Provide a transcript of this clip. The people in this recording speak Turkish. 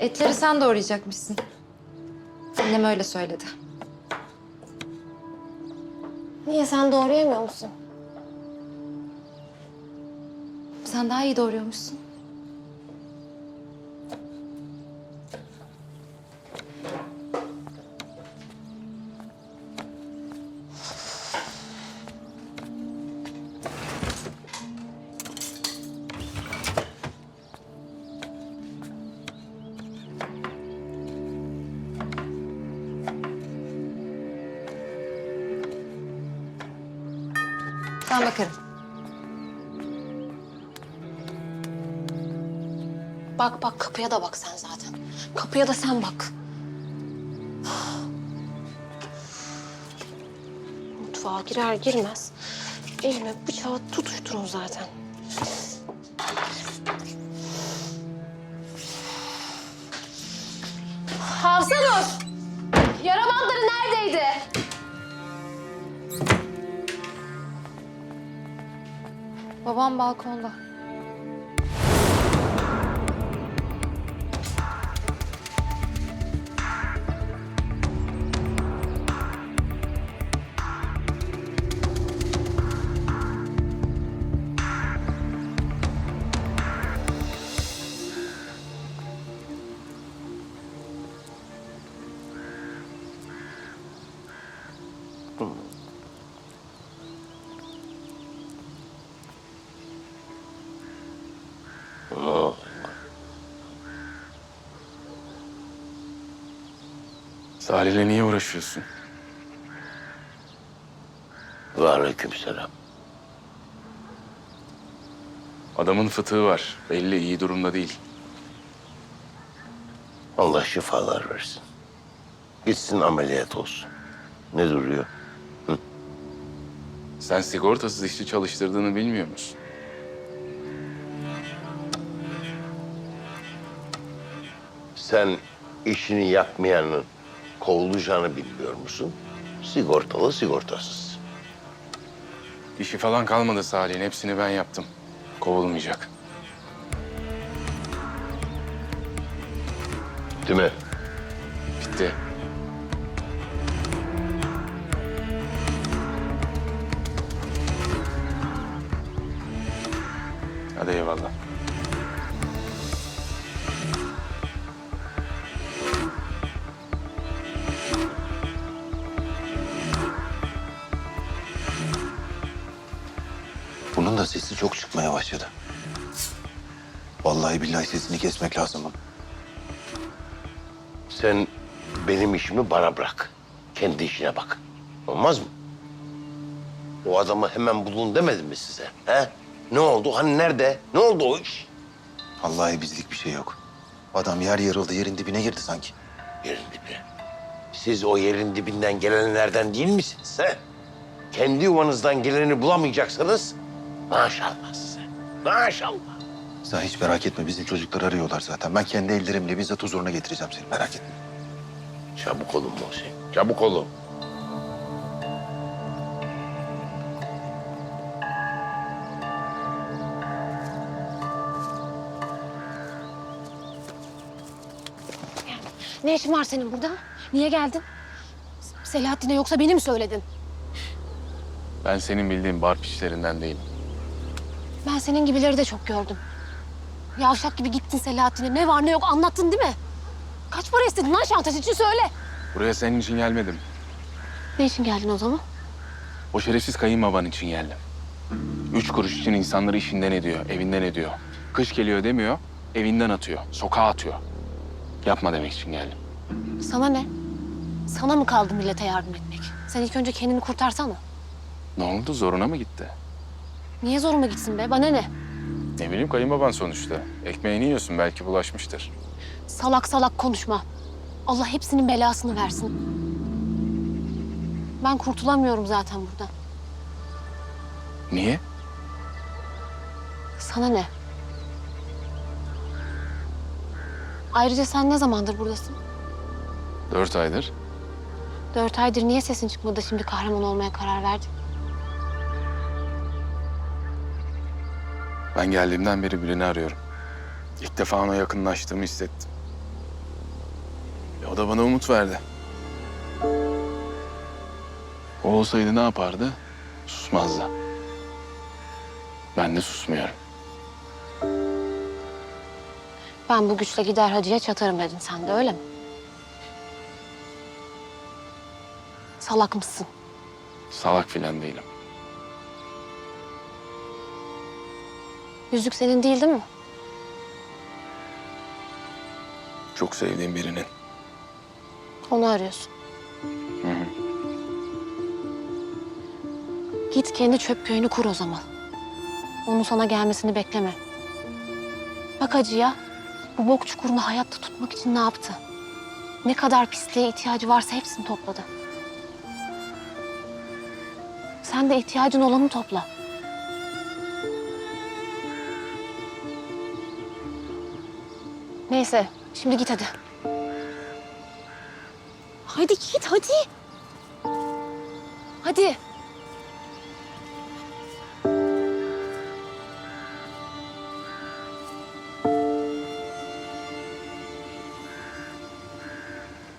Etleri sen doğrayacakmışsın. Annem öyle söyledi. Niye sen doğrayamıyor musun? Sen daha iyi doğruyormuşsun. Ben bakarım. Bak bak kapıya da bak sen zaten. Kapıya da sen bak. Mutfağa girer girmez elime bıçağı tutuşturun zaten. Hafsa Nur! Yara bantları neredeydi? Babam balkonda. Salih'le niye uğraşıyorsun? Ve aleykümselam. Adamın fıtığı var. Belli iyi durumda değil. Allah şifalar versin. Gitsin ameliyat olsun. Ne duruyor? Sen sigortasız işçi çalıştırdığını bilmiyor musun? Sen işini yapmayanın kovulacağını bilmiyor musun? Sigortalı sigortasız. İşi falan kalmadı Salih'in. Hepsini ben yaptım. Kovulmayacak. Değil mi? Bitti. Hadi eyvallah. Da sesi çok çıkmaya başladı. Vallahi billahi sesini kesmek lazım bunun. Sen benim işimi bana bırak. Kendi işine bak. Olmaz mı? O adamı hemen bulun demedim mi size? He? Ne oldu? Hani nerede? Ne oldu o iş? Vallahi bizlik bir şey yok. Adam yer yarıldı, yerin dibine girdi sanki. Yerin dibine. Siz o yerin dibinden gelenlerden değil misiniz? He? Kendi yuvanızdan geleni bulamayacaksanız maşallah size. Maşallah. Sen hiç merak etme, bizim çocuklar arıyorlar zaten. Ben kendi ellerimle bizzat huzuruna getireceğim seni, merak etme. Çabuk olun Muhsin. Çabuk olun. Ne işin var senin burada? Niye geldin? Selahattin'e yoksa beni mi söyledin? Ben senin bildiğin bar piçlerinden değilim. Ben senin gibileri de çok gördüm. Yavşak gibi gittin Selahattin'e. Ne var ne yok anlattın değil mi? Kaç para istedin lan şantaj için söyle. Buraya senin için gelmedim. Ne için geldin o zaman? O şerefsiz kayınbaban için geldim. Üç kuruş için insanları işinden ediyor, evinden ediyor. Kış geliyor demiyor, evinden atıyor, sokağa atıyor. Yapma demek için geldim. Sana ne? Sana mı kaldı millete yardım etmek? Sen ilk önce kendini kurtarsana. Ne oldu, zoruna mı gitti? Niye zoruma gitsin be? Bana ne? Ne bileyim kayınbaban sonuçta. Ekmeğini yiyorsun, belki bulaşmıştır. Salak salak konuşma. Allah hepsinin belasını versin. Ben kurtulamıyorum zaten buradan. Niye? Sana ne? Ayrıca sen ne zamandır buradasın? Dört aydır. Dört aydır niye sesin çıkmadı şimdi kahraman olmaya karar verdin? Ben geldiğimden beri birini arıyorum. İlk defa ona yakınlaştığımı hissettim. O da bana umut verdi. O olsaydı ne yapardı? Susmazdı. Ben de susmuyorum. Ben bu güçle gider hacıya çatarım dedin sen de öyle mi? Salak mısın? Salak filan değilim. Yüzük senin değil değil mi? Çok sevdiğim birinin. Onu arıyorsun. Git kendi çöp köyünü kur o zaman. Onun sana gelmesini bekleme. Bak hacıya bu bok çukurunu hayatta tutmak için ne yaptı? Ne kadar pisliğe ihtiyacı varsa hepsini topladı. Sen de ihtiyacın olanı topla. Neyse, şimdi git hadi. Hadi git, hadi. Hadi.